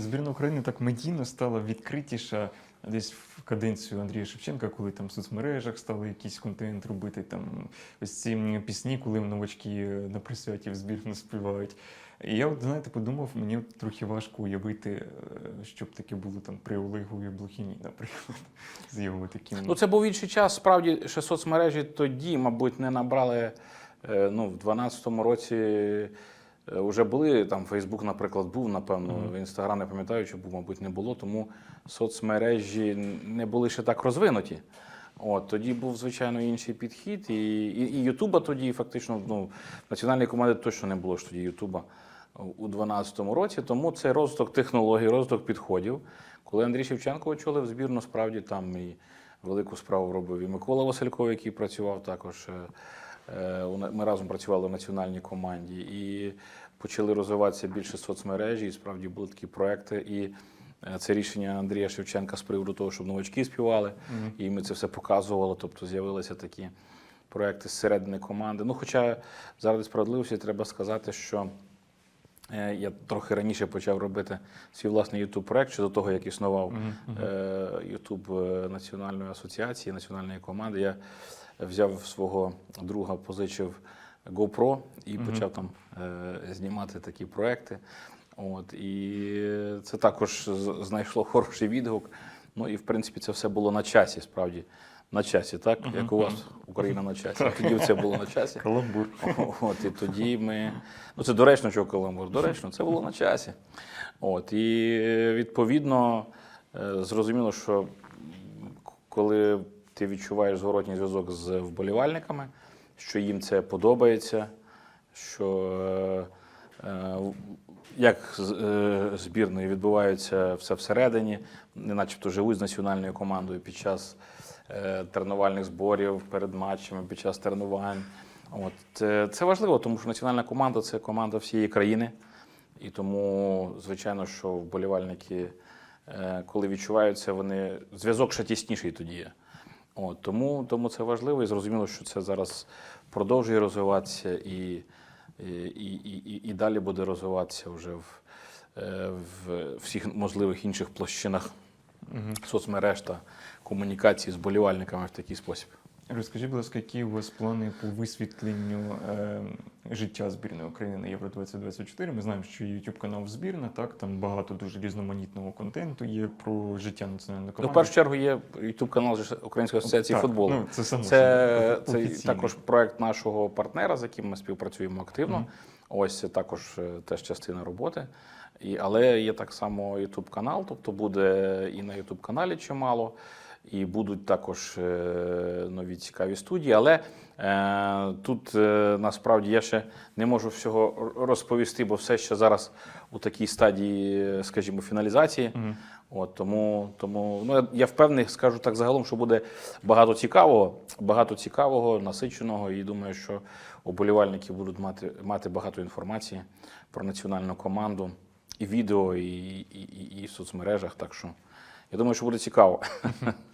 збірна України так медійно стала відкритіша десь в каденцію Андрія Шевченка, коли там в соцмережах стали якийсь контент робити. Там ось ці пісні, коли новачки на присвяті в збірну співають. І я, от, знаєте, подумав, мені трохи важко уявити, е, щоб таке було там при Олегові Блохіні, наприклад, з його таким. Ну, це був інший час. Справді, ще соцмережі тоді, мабуть, не набрали. е, Ну, в 12-му році вже були там Фейсбук, наприклад, був, напевно. В Інстаграм не пам'ятаю, чи був, мабуть, не було. Тому соцмережі не були ще так розвинуті. От тоді був звичайно інший підхід, і, і, і Ютуба тоді фактично ну, національної команди точно не було ж тоді Ютуба у 2012 році. Тому це розвиток технологій, розвиток підходів. Коли Андрій Шевченко очолив збірну, справді там і велику справу робив і Микола Васильков, який працював також. Е, Ми разом працювали в національній команді і почали розвиватися більше соцмережі. І справді були такі проекти. І е, це рішення Андрія Шевченка з приводу того, щоб новачки співали. Мгм. І ми це все показували. Тобто з'явилися такі проекти зсередини команди. Ну, хоча заради справедливості треба сказати, що я трохи раніше почав робити свій власний youtube проект ще до того, як існував е, YouTube е, Національної асоціації, національної команди. Я взяв свого друга, позичив GoPro і почав там е, знімати такі проекти. От, і це також знайшло хороший відгук. Ну і в принципі це все було на часі, справді. На часі, так? Мгм, Як у вас Україна на часі. Тоді це було на часі. Каламбур. От, і тоді ми. Ну, це доречно, що каламбур. Доречно, це було на часі. От, і відповідно е, зрозуміло, що коли ти відчуваєш зворотній зв'язок з вболівальниками, що їм це подобається, що е, як з е, збірною відбувається все всередині, не начебто живуть з національною командою під час е, тренувальних зборів, перед матчами, під час тренувань. От це, важливо, тому що національна команда це команда всієї країни. І тому, звичайно, що вболівальники, е, коли відчуваються, вони зв'язок ще тісніший тоді є. От, тому, тому це важливо і зрозуміло, що це зараз продовжує розвиватися і, і, і, і, і далі буде розвиватися вже в, е, в всіх можливих інших площинах угу. соцмереж та комунікації з болівальниками в такий спосіб. Розкажіть, будь ласка, які у вас плани по висвітленню е, життя збірної України на Євро 2024? Ми знаємо, що YouTube канал збірна, так там багато дуже різноманітного контенту є про життя національної Ну, в першу чергу є YouTube канал Української асоціації Так, футболу. Ну, це само Це, це також проект нашого партнера, з яким ми співпрацюємо активно. Мгм. Ось це також е, теж частина роботи. І, але є так само YouTube канал, тобто буде і на YouTube каналі чимало, і будуть також е, нові цікаві студії. Але е, тут е, насправді я ще не можу всього розповісти, бо все ще зараз у такій стадії, скажімо, фіналізації. Мгм. От тому, тому ну я, я впевнений, скажу так загалом, що буде багато цікавого, багато цікавого, насиченого. І думаю, що оболівальники будуть мати, мати багато інформації про національну команду і відео, і, і, і, і в соцмережах. Так що я думаю, що буде цікаво.